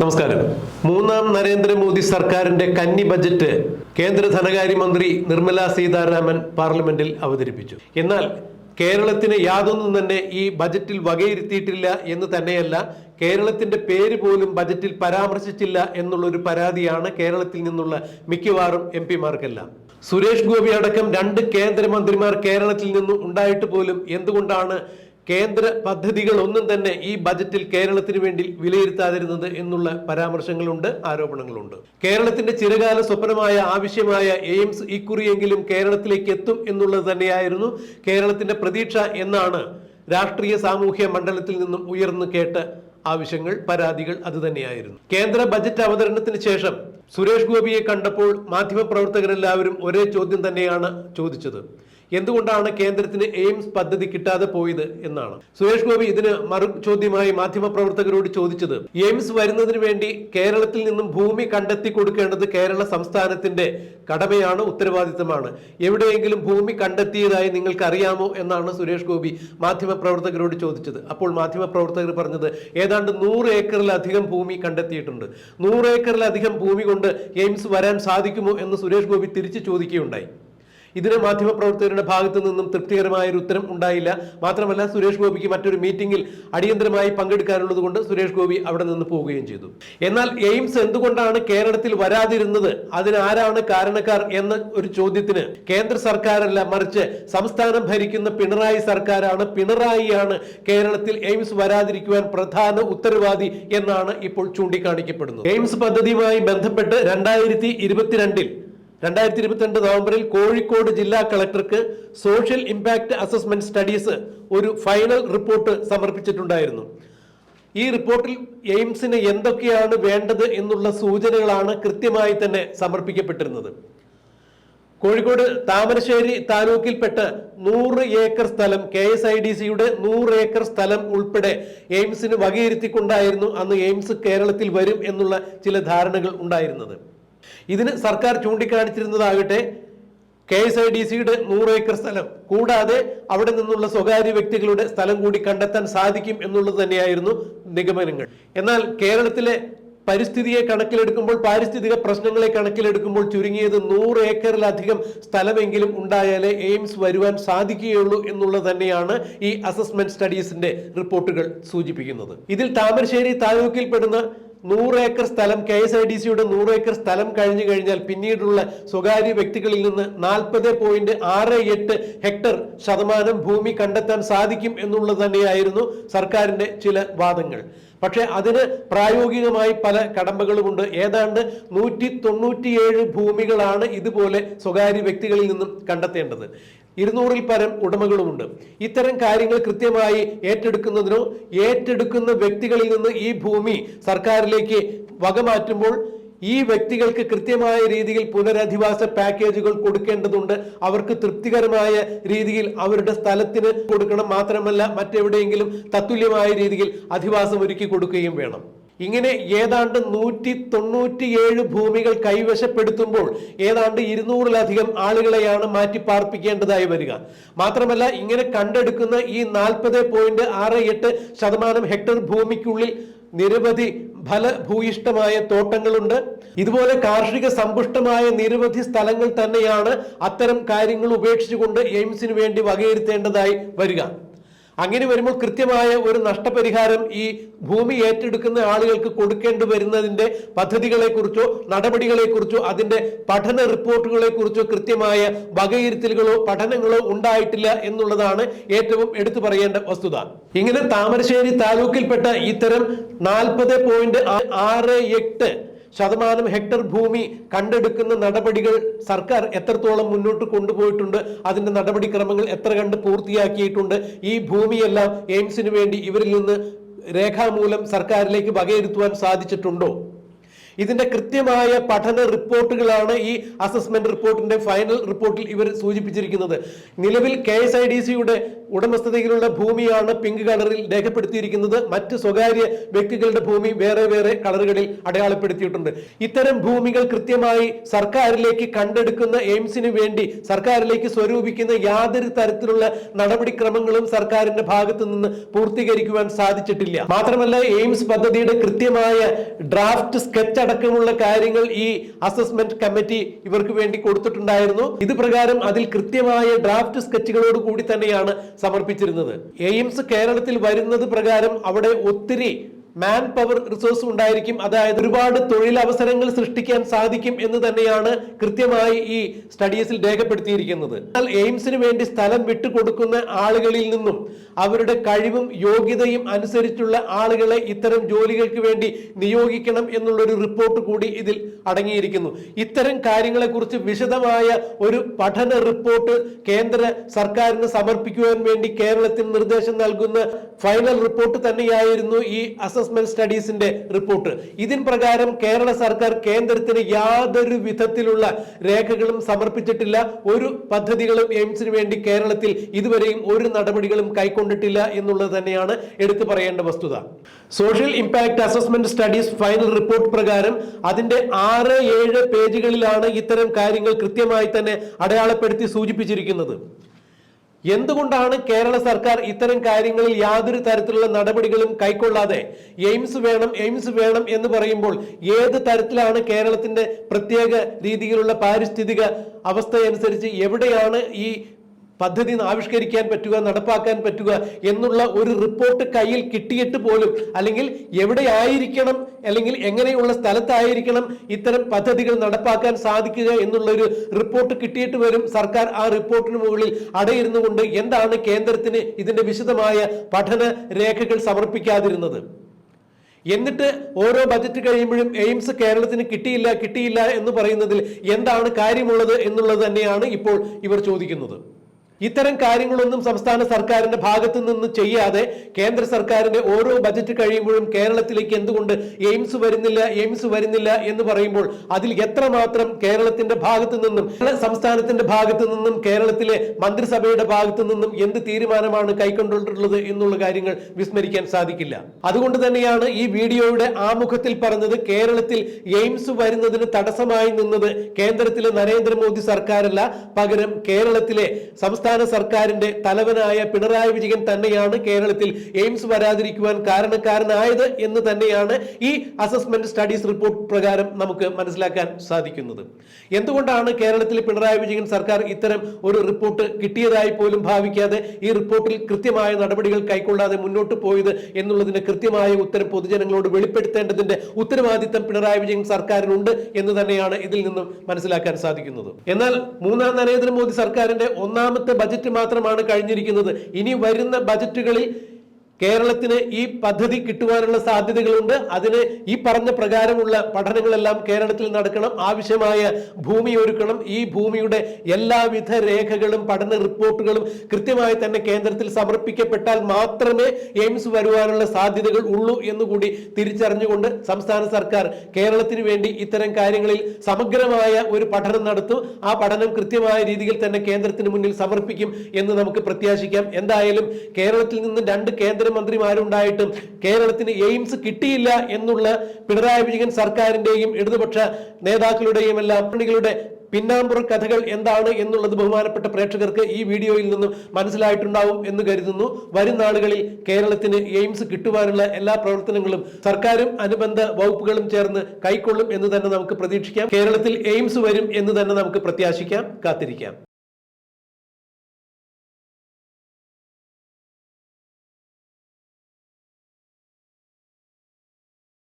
നമസ്കാരം. മൂന്നാം നരേന്ദ്രമോദി സർക്കാരിന്റെ കന്നി ബജറ്റ് കേന്ദ്ര ധനകാര്യമന്ത്രി നിർമ്മല സീതാരാമൻ പാർലമെന്റിൽ അവതരിപ്പിച്ചു. എന്നാൽ കേരളത്തിന് യാതൊന്നും തന്നെ ഈ ബജറ്റിൽ വകയിരുത്തിയിട്ടില്ല എന്ന് തന്നെയല്ല കേരളത്തിന്റെ പേര് പോലും ബജറ്റിൽ പരാമർശിച്ചില്ല എന്നുള്ള ഒരു പരാതിയാണ് കേരളത്തിൽ നിന്നുള്ള മിക്കവാറും എം പിമാർക്കെല്ലാം. സുരേഷ് ഗോപി അടക്കം രണ്ട് കേന്ദ്രമന്ത്രിമാർ കേരളത്തിൽ നിന്നും ഉണ്ടായിട്ട് പോലും എന്തുകൊണ്ടാണ് കേന്ദ്ര പദ്ധതികൾ ഒന്നും തന്നെ ഈ ബജറ്റിൽ കേരളത്തിന് വേണ്ടി വിലയിരുത്താതിരുന്നത് എന്നുള്ള പരാമർശങ്ങളുണ്ട് ആരോപണങ്ങളുണ്ട്. കേരളത്തിന്റെ ചിരകാല സ്വപ്നമായ ആവശ്യമായ എയിംസ് ഇക്കുറിയെങ്കിലും കേരളത്തിലേക്ക് എത്തും എന്നുള്ളത് തന്നെയായിരുന്നു കേരളത്തിന്റെ പ്രതീക്ഷ എന്നാണ് രാഷ്ട്രീയ സാമൂഹ്യ മണ്ഡലത്തിൽ നിന്നും ഉയർന്നു കേട്ട ആവശ്യങ്ങൾ പരാതികൾ അതുതന്നെയായിരുന്നു കേന്ദ്ര ബജറ്റ് അവതരണത്തിന് ശേഷം സുരേഷ് ഗോപിയെ കണ്ടപ്പോൾ മാധ്യമപ്രവർത്തകരെല്ലാവരും ഒരേ ചോദ്യം തന്നെയാണ് ചോദിച്ചത്. എന്തുകൊണ്ടാണ് കേന്ദ്രത്തിന് എയിംസ് പദ്ധതി കിട്ടാതെ പോയത് എന്നാണ്. സുരേഷ് ഗോപി ഇതിന് മറു ചോദ്യമായി മാധ്യമപ്രവർത്തകരോട് ചോദിച്ചത് എയിംസ് വരുന്നതിന് വേണ്ടി കേരളത്തിൽ നിന്നും ഭൂമി കണ്ടെത്തി കൊടുക്കേണ്ടത് കേരള സംസ്ഥാനത്തിന്റെ കടമയാണ് ഉത്തരവാദിത്തമാണ്. എവിടെയെങ്കിലും ഭൂമി കണ്ടെത്തിയതായി നിങ്ങൾക്ക് അറിയാമോ എന്നാണ് സുരേഷ് ഗോപി മാധ്യമപ്രവർത്തകരോട് ചോദിച്ചത്. അപ്പോൾ മാധ്യമപ്രവർത്തകർ പറഞ്ഞത് ഏതാണ്ട് നൂറ് ഏക്കറിലധികം ഭൂമി കണ്ടെത്തിയിട്ടുണ്ട്. നൂറ് ഏക്കറിലധികം ഭൂമി കൊണ്ട് എയിംസ് വരാൻ സാധിക്കുമോ എന്ന് സുരേഷ് ഗോപി തിരിച്ചു ചോദിക്കുകയുണ്ടായി. ഇതിന് മാധ്യമപ്രവർത്തകരുടെ ഭാഗത്തു നിന്നും തൃപ്തികരമായ ഒരു ഉത്തരം ഉണ്ടായില്ല. മാത്രമല്ല സുരേഷ് ഗോപിക്ക് മറ്റൊരു മീറ്റിംഗിൽ അടിയന്തരമായി പങ്കെടുക്കാനുള്ളത് കൊണ്ട് സുരേഷ് ഗോപി അവിടെ നിന്ന് പോവുകയും ചെയ്തു. എന്നാൽ എയിംസ് എന്തുകൊണ്ടാണ് കേരളത്തിൽ വരാതിരുന്നത്? അതിന് ആരാണ് കാരണക്കാർ എന്ന ഒരു ചോദ്യത്തിന് കേന്ദ്ര സർക്കാരല്ല മറിച്ച് സംസ്ഥാനം ഭരിക്കുന്ന പിണറായി സർക്കാരാണ്. പിണറായിയാണ് കേരളത്തിൽ എയിംസ് വരാതിരിക്കുവാൻ പ്രധാന ഉത്തരവാദി എന്നാണ് ഇപ്പോൾ ചൂണ്ടിക്കാണിക്കപ്പെടുന്നത്. എയിംസ് പദ്ധതിയുമായി ബന്ധപ്പെട്ട് രണ്ടായിരത്തി ഇരുപത്തിരണ്ടിൽ രണ്ടായിരത്തി ഇരുപത്തിരണ്ട് നവംബറിൽ കോഴിക്കോട് ജില്ലാ കളക്ടർക്ക് സോഷ്യൽ ഇമ്പാക്ട് അസസ്മെന്റ് സ്റ്റഡീസ് ഒരു ഫൈനൽ റിപ്പോർട്ട് സമർപ്പിച്ചിട്ടുണ്ടായിരുന്നു. ഈ റിപ്പോർട്ടിൽ എയിംസിന് എന്തൊക്കെയാണ് വേണ്ടത് എന്നുള്ള സൂചനകളാണ് കൃത്യമായി തന്നെ സമർപ്പിക്കപ്പെട്ടിരുന്നത്. കോഴിക്കോട് താമരശ്ശേരി താലൂക്കിൽപ്പെട്ട് നൂറ് ഏക്കർ സ്ഥലം കെ എസ് ഐ ഡി സിയുടെ നൂറ് ഏക്കർ സ്ഥലം ഉൾപ്പെടെ എയിംസിന് വകയിരുത്തിക്കൊണ്ടായിരുന്നു അന്ന് എയിംസ് കേരളത്തിൽ വരും എന്നുള്ള ചില ധാരണകൾ ഉണ്ടായിരുന്നത്. ഇതിന് സർക്കാർ ചൂണ്ടിക്കാണിച്ചിരുന്നതാകട്ടെ കെ എസ് ഐ ഡി സിയുടെ നൂറ് ഏക്കർ സ്ഥലം. കൂടാതെ അവിടെ നിന്നുള്ള സ്വകാര്യ വ്യക്തികളുടെ സ്ഥലം കൂടി കണ്ടെത്താൻ സാധിക്കും എന്നുള്ളത് തന്നെയായിരുന്നു നിഗമനങ്ങൾ. എന്നാൽ കേരളത്തിലെ പരിസ്ഥിതിയെ കണക്കിലെടുക്കുമ്പോൾ പാരിസ്ഥിതിക പ്രശ്നങ്ങളെ കണക്കിലെടുക്കുമ്പോൾ ചുരുങ്ങിയത് നൂറ് ഏക്കറിലധികം സ്ഥലമെങ്കിലും ഉണ്ടായാലേ എയിംസ് വരുവാൻ സാധിക്കുകയുള്ളൂ എന്നുള്ളത് തന്നെയാണ് ഈ അസസ്മെന്റ് സ്റ്റഡീസിന്റെ റിപ്പോർട്ടുകൾ സൂചിപ്പിക്കുന്നത്. ഇതിൽ താമരശ്ശേരി താലൂക്കിൽപ്പെടുന്ന നൂറ് ഏക്കർ സ്ഥലം കെ എസ് ഐ ഡി സിയുടെ നൂറ് ഏക്കർ സ്ഥലം കഴിഞ്ഞു കഴിഞ്ഞാൽ പിന്നീടുള്ള സ്വകാര്യ വ്യക്തികളിൽ നിന്ന് നാൽപ്പത് പോയിന്റ് ആറ് എട്ട് ഹെക്ടർ ശതമാനം ഭൂമി കണ്ടെത്താൻ സാധിക്കും എന്നുള്ളത് തന്നെയായിരുന്നു സർക്കാരിന്റെ ചില വാദങ്ങൾ. പക്ഷെ അതിന് പ്രായോഗികമായി പല കടമ്പകളുമുണ്ട്. ഏതാണ്ട് നൂറ്റി തൊണ്ണൂറ്റിയേഴ് ഭൂമികളാണ് ഇതുപോലെ സ്വകാര്യ വ്യക്തികളിൽ നിന്നും കണ്ടെത്തേണ്ടത്. ഇരുന്നൂറിൽ പരം ഉടമകളുമുണ്ട്. ഇത്തരം കാര്യങ്ങൾ കൃത്യമായി ഏറ്റെടുക്കുന്നതിനോ ഏറ്റെടുക്കുന്ന വ്യക്തികളിൽ നിന്ന് ഈ ഭൂമി സർക്കാരിലേക്ക് വകമാറ്റുമ്പോൾ ഈ വ്യക്തികൾക്ക് കൃത്യമായ രീതിയിൽ പുനരധിവാസ പാക്കേജുകൾ കൊടുക്കേണ്ടതുണ്ട്. അവർക്ക് തൃപ്തികരമായ രീതിയിൽ അവരുടെ സ്ഥലത്തിന് കൊടുക്കണം. മാത്രമല്ല മറ്റെവിടെയെങ്കിലും തത്തുല്യമായ രീതിയിൽ അധിവാസം ഒരുക്കി കൊടുക്കുകയും വേണം. ഇങ്ങനെ ഏതാണ്ട് നൂറ്റി തൊണ്ണൂറ്റിയേഴ് ഭൂമികൾ കൈവശപ്പെടുത്തുമ്പോൾ ഏതാണ്ട് ഇരുന്നൂറിലധികം ആളുകളെയാണ് മാറ്റി പാർപ്പിക്കേണ്ടതായി വരിക. മാത്രമല്ല ഇങ്ങനെ കണ്ടെടുക്കുന്ന ഈ നാൽപ്പത് പോയിന്റ് ആറ് എട്ട് ശതമാനം ഹെക്ടർ ഭൂമിക്കുള്ളിൽ നിരവധി ഫലഭൂയിഷ്ടമായ തോട്ടങ്ങളുണ്ട്. ഇതുപോലെ കാർഷിക സമ്പുഷ്ടമായ നിരവധി സ്ഥലങ്ങൾ തന്നെയാണ് അത്തരം കാര്യങ്ങൾ ഉപേക്ഷിച്ചുകൊണ്ട് എയിംസിന് വേണ്ടി വകയിരുത്തേണ്ടതായി വരിക. അങ്ങനെ വരുമ്പോൾ കൃത്യമായ ഒരു നഷ്ടപരിഹാരം ഈ ഭൂമി ഏറ്റെടുക്കുന്ന ആളുകൾക്ക് കൊടുക്കേണ്ടി വരുന്നതിന്റെ പദ്ധതികളെക്കുറിച്ചോ നടപടികളെക്കുറിച്ചോ അതിന്റെ പഠന റിപ്പോർട്ടുകളെ കുറിച്ചോ കൃത്യമായ വകയിരുത്തലുകളോ പഠനങ്ങളോ ഉണ്ടായിട്ടില്ല എന്നുള്ളതാണ് ഏറ്റവും എടുത്തു പറയേണ്ട വസ്തുത. ഇങ്ങനെ താമരശ്ശേരി താലൂക്കിൽപ്പെട്ട ഇത്തരം നാൽപ്പത് പോയിന്റ് ആറ് എട്ട് ശതമാനം ഹെക്ടർ ഭൂമി കണ്ടെടുക്കുന്ന നടപടികൾ സർക്കാർ എത്രത്തോളം മുന്നോട്ട് കൊണ്ടുപോയിട്ടുണ്ട് അതിന്റെ നടപടിക്രമങ്ങൾ എത്ര കണ്ട് പൂർത്തിയാക്കിയിട്ടുണ്ട് ഈ ഭൂമിയെല്ലാം എയിംസിന് വേണ്ടി ഇവരിൽ നിന്ന് രേഖാമൂലം സർക്കാരിലേക്ക് വകയിരുത്തുവാൻ സാധിച്ചിട്ടുണ്ടോ? ഇതിന്റെ കൃത്യമായ പഠന റിപ്പോർട്ടുകളാണ് ഈ അസസ്മെന്റ് റിപ്പോർട്ടിന്റെ ഫൈനൽ റിപ്പോർട്ടിൽ ഇവർ സൂചിപ്പിച്ചിരിക്കുന്നത്. നിലവിൽ കെ എസ് ഐ ഡി സിയുടെ ഉടമസ്ഥതയിലുള്ള ഭൂമിയാണ് പിങ്ക് കളറിൽ രേഖപ്പെടുത്തിയിരിക്കുന്നത്. മറ്റ് സ്വകാര്യ വ്യക്തികളുടെ ഭൂമി വേറെ വേറെ കളറുകളിൽ അടയാളപ്പെടുത്തിയിട്ടുണ്ട്. ഇത്തരം ഭൂമികൾ കൃത്യമായി സർക്കാരിലേക്ക് കണ്ടെടുക്കുന്ന എയിംസിന് വേണ്ടി സർക്കാരിലേക്ക് സ്വരൂപിക്കുന്ന യാതൊരു തരത്തിലുള്ള നടപടിക്രമങ്ങളും സർക്കാരിന്റെ ഭാഗത്തു നിന്ന് പൂർത്തീകരിക്കുവാൻ സാധിച്ചിട്ടില്ല. മാത്രമല്ല എയിംസ് പദ്ധതിയുടെ കൃത്യമായ ഡ്രാഫ്റ്റ് സ്കെച്ച് അടക്കമുള്ള കാര്യങ്ങൾ ഈ അസസ്മെന്റ് കമ്മിറ്റി ഇവർക്ക് വേണ്ടി കൊടുത്തിട്ടുണ്ടായിരുന്നു. ഇത് പ്രകാരം അതിൽ കൃത്യമായ ഡ്രാഫ്റ്റ് സ്കെച്ചുകളോട് കൂടി തന്നെയാണ് സമർപ്പിച്ചിരുന്നത്. എയിംസ് കേരളത്തിൽ വരുന്നത് പ്രകാരം അവിടെ ഒത്തിരി മാൻ പവർ റിസോഴ്സ് ഉണ്ടായിരിക്കും. അതായത് ഒരുപാട് തൊഴിലവസരങ്ങൾ സൃഷ്ടിക്കാൻ സാധിക്കും എന്ന് തന്നെയാണ് കൃത്യമായി ഈ സ്റ്റഡീസിൽ രേഖപ്പെടുത്തിയിരിക്കുന്നത്. എന്നാൽ എയിംസിന് വേണ്ടി സ്ഥലം വിട്ടുകൊടുക്കുന്ന ആളുകളിൽ നിന്നും അവരുടെ കഴിവും യോഗ്യതയും അനുസരിച്ചുള്ള ആളുകളെ ഇത്തരം ജോലികൾക്ക് വേണ്ടി നിയോഗിക്കണം എന്നുള്ളൊരു റിപ്പോർട്ട് കൂടി ഇതിൽ അടങ്ങിയിരിക്കുന്നു. ഇത്തരം കാര്യങ്ങളെക്കുറിച്ച് വിശദമായ ഒരു പഠന റിപ്പോർട്ട് കേന്ദ്ര സർക്കാരിന് സമർപ്പിക്കുവാൻ വേണ്ടി കേരളത്തിൽ നിർദ്ദേശം നൽകുന്ന ഫൈനൽ റിപ്പോർട്ട് തന്നെയായിരുന്നു ഈ അസസ്മെന്റ് സ്റ്റഡീസിന്റെ റിപ്പോർട്ട് ഇതിൻ പ്രകാരം കേരള സർക്കാർ കേന്ദ്രത്തിന് യാതൊരു വിധത്തിലുള്ള രേഖകളും സമർപ്പിച്ചിട്ടില്ല. ഒരു പദ്ധതികളും എയിംസിന് വേണ്ടി കേരളത്തിൽ ഇതുവരെയും ഒരു നടപടികളും കൈക്കൊണ്ടിട്ടില്ല എന്നുള്ളത് തന്നെയാണ് എടുത്തു പറയേണ്ട വസ്തുത. Social impact assessment studies final report പ്രകാരം അതിന്റെ ആറ് ഏഴ് പേജുകളിലാണ് ഇത്തരം കാര്യങ്ങൾ കൃത്യമായി തന്നെ അടയാളപ്പെടുത്തി സൂചിപ്പിച്ചിരിക്കുന്നത്. എന്തുകൊണ്ടാണ് കേരള സർക്കാർ ഇത്തരം കാര്യങ്ങളിൽ യാതൊരു തരത്തിലുള്ള നടപടികളും കൈക്കൊള്ളാതെ എയിംസ് വേണം എയിംസ് വേണം എന്ന് പറയുമ്പോൾ ഏത് തരത്തിലാണ് കേരളത്തിന്റെ പ്രത്യേക രീതിയിലുള്ള പാരിസ്ഥിതിക അവസ്ഥയനുസരിച്ച് എവിടെയാണ് ഈ പദ്ധതി ആവിഷ്കരിക്കാൻ പറ്റുക നടപ്പാക്കാൻ പറ്റുക എന്നുള്ള ഒരു റിപ്പോർട്ട് കയ്യിൽ കിട്ടിയിട്ട് പോലും അല്ലെങ്കിൽ എവിടെ ആയിരിക്കണം അല്ലെങ്കിൽ എങ്ങനെയുള്ള സ്ഥലത്തായിരിക്കണം ഇത്തരം പദ്ധതികൾ നടപ്പാക്കാൻ സാധിക്കുക എന്നുള്ള ഒരു റിപ്പോർട്ട് കിട്ടിയിട്ട് വരും. സർക്കാർ ആ റിപ്പോർട്ടിന് മുകളിൽ അടയിരുന്നു കൊണ്ട് എന്താണ് കേന്ദ്രത്തിന് ഇതിന്റെ വിശദമായ പഠന രേഖകൾ സമർപ്പിക്കാതിരുന്നത്? എന്നിട്ട് ഓരോ ബജറ്റ് കഴിയുമ്പോഴും എയിംസ് കേരളത്തിന് കിട്ടിയില്ല കിട്ടിയില്ല എന്ന് പറയുന്നതിൽ എന്താണ് കാര്യമുള്ളത് എന്നുള്ളത് തന്നെയാണ് ഇപ്പോൾ ഇവർ ചോദിക്കുന്നത്. ഇത്തരം കാര്യങ്ങളൊന്നും സംസ്ഥാന സർക്കാരിന്റെ ഭാഗത്തു നിന്ന് ചെയ്യാതെ കേന്ദ്ര സർക്കാരിന്റെ ഓരോ ബജറ്റ് കഴിയുമ്പോഴും കേരളത്തിലേക്ക് എന്തുകൊണ്ട് എയിംസ് വരുന്നില്ല എയിംസ് വരുന്നില്ല എന്ന് പറയുമ്പോൾ അതിൽ എത്രമാത്രം കേരളത്തിന്റെ ഭാഗത്തു നിന്നും സംസ്ഥാനത്തിന്റെ ഭാഗത്തു നിന്നും കേരളത്തിലെ മന്ത്രിസഭയുടെ ഭാഗത്തു നിന്നും എന്ത് തീരുമാനമാണ് കൈക്കൊണ്ടിട്ടുള്ളത് എന്നുള്ള കാര്യങ്ങൾ വിസ്മരിക്കാൻ സാധിക്കില്ല. അതുകൊണ്ട് തന്നെയാണ് ഈ വീഡിയോയുടെ ആമുഖത്തിൽ പറഞ്ഞത് കേരളത്തിൽ എയിംസ് വരുന്നതിന് തടസ്സമായി നിന്നത് കേന്ദ്രത്തിലെ നരേന്ദ്രമോദി സർക്കാരല്ല. പകരം കേരളത്തിലെ സംസ്ഥാന സർക്കാരിന്റെ തലവനായ പിണറായി വിജയൻ തന്നെയാണ് കേരളത്തിൽ എയിംസ് വരാതിരിക്കുവാൻ കാരണക്കാരനായത് എന്ന് തന്നെയാണ് ഈ അസസ്മെന്റ് സ്റ്റഡീസ് റിപ്പോർട്ട് പ്രകാരം നമുക്ക് മനസ്സിലാക്കാൻ സാധിക്കുന്നത്. എന്തുകൊണ്ടാണ് കേരളത്തിൽ പിണറായി വിജയൻ സർക്കാർ ഇത്തരം ഒരു റിപ്പോർട്ട് കിട്ടിയതായി പോലും ഭാവിക്കാതെ ഈ റിപ്പോർട്ടിൽ കൃത്യമായ നടപടികൾ കൈക്കൊള്ളാതെ മുന്നോട്ട് പോയത് എന്നുള്ളതിന്റെ കൃത്യമായ ഉത്തരം പൊതുജനങ്ങളോട് വെളിപ്പെടുത്തേണ്ടതിന്റെ ഉത്തരവാദിത്തം പിണറായി വിജയൻ സർക്കാരിനുണ്ട് എന്ന് തന്നെയാണ് ഇതിൽ നിന്നും മനസ്സിലാക്കാൻ സാധിക്കുന്നത്. എന്നാൽ മൂന്നാം നരേന്ദ്രമോദി സർക്കാരിന്റെ ഒന്നാമത്തെ ബജറ്റ് മാത്രമാണ് കഴിഞ്ഞിരിക്കുന്നത്. ഇനി വരുന്ന ബജറ്റുകളിൽ കേരളത്തിന് ഈ പദ്ധതി കിട്ടുവാനുള്ള സാധ്യതകളുണ്ട്. അതിന് ഈ പറഞ്ഞ പ്രകാരമുള്ള പഠനങ്ങളെല്ലാം കേരളത്തിൽ നടക്കണം. ആവശ്യമായ ഭൂമി ഒരുക്കണം. ഈ ഭൂമിയുടെ എല്ലാവിധ രേഖകളും പഠന റിപ്പോർട്ടുകളും കൃത്യമായി തന്നെ കേന്ദ്രത്തിൽ സമർപ്പിക്കപ്പെട്ടാൽ മാത്രമേ എയിംസ് വരുവാനുള്ള സാധ്യതകൾ ഉള്ളൂ എന്നുകൂടി തിരിച്ചറിഞ്ഞുകൊണ്ട് സംസ്ഥാന സർക്കാർ കേരളത്തിന് വേണ്ടി ഇത്തരം കാര്യങ്ങളിൽ സമഗ്രമായ ഒരു പഠനം നടത്തും. ആ പഠനം കൃത്യമായ രീതിയിൽ തന്നെ കേന്ദ്രത്തിന് മുന്നിൽ സമർപ്പിക്കും എന്ന് നമുക്ക് പ്രത്യാശിക്കാം. എന്തായാലും കേരളത്തിൽ നിന്ന് രണ്ട് കേന്ദ്രമന്ത്രിമാരുണ്ടായിട്ടും കേരളത്തിന് എയിംസ് കിട്ടിയില്ല എന്നുള്ള പിണറായി വിജയൻ സർക്കാരിന്റെയും ഇടതുപക്ഷ നേതാക്കളുടെയും എല്ലാം പണികളുടെ പിന്നാമ്പുറ കഥകൾ എന്താണ് എന്നുള്ളത് ബഹുമാനപ്പെട്ട പ്രേക്ഷകർക്ക് ഈ വീഡിയോയിൽ നിന്നും മനസ്സിലായിട്ടുണ്ടാവും എന്ന് കരുതുന്നു. വരും നാളുകളിൽ കേരളത്തിന് എയിംസ് കിട്ടുവാനുള്ള എല്ലാ പ്രവർത്തനങ്ങളും സർക്കാരും അനുബന്ധ വകുപ്പുകളും ചേർന്ന് കൈക്കൊള്ളും എന്ന് തന്നെ നമുക്ക് പ്രതീക്ഷിക്കാം. കേരളത്തിൽ എയിംസ് വരും എന്ന് തന്നെ നമുക്ക് പ്രത്യാശിക്കാം. കാത്തിരിക്കാം.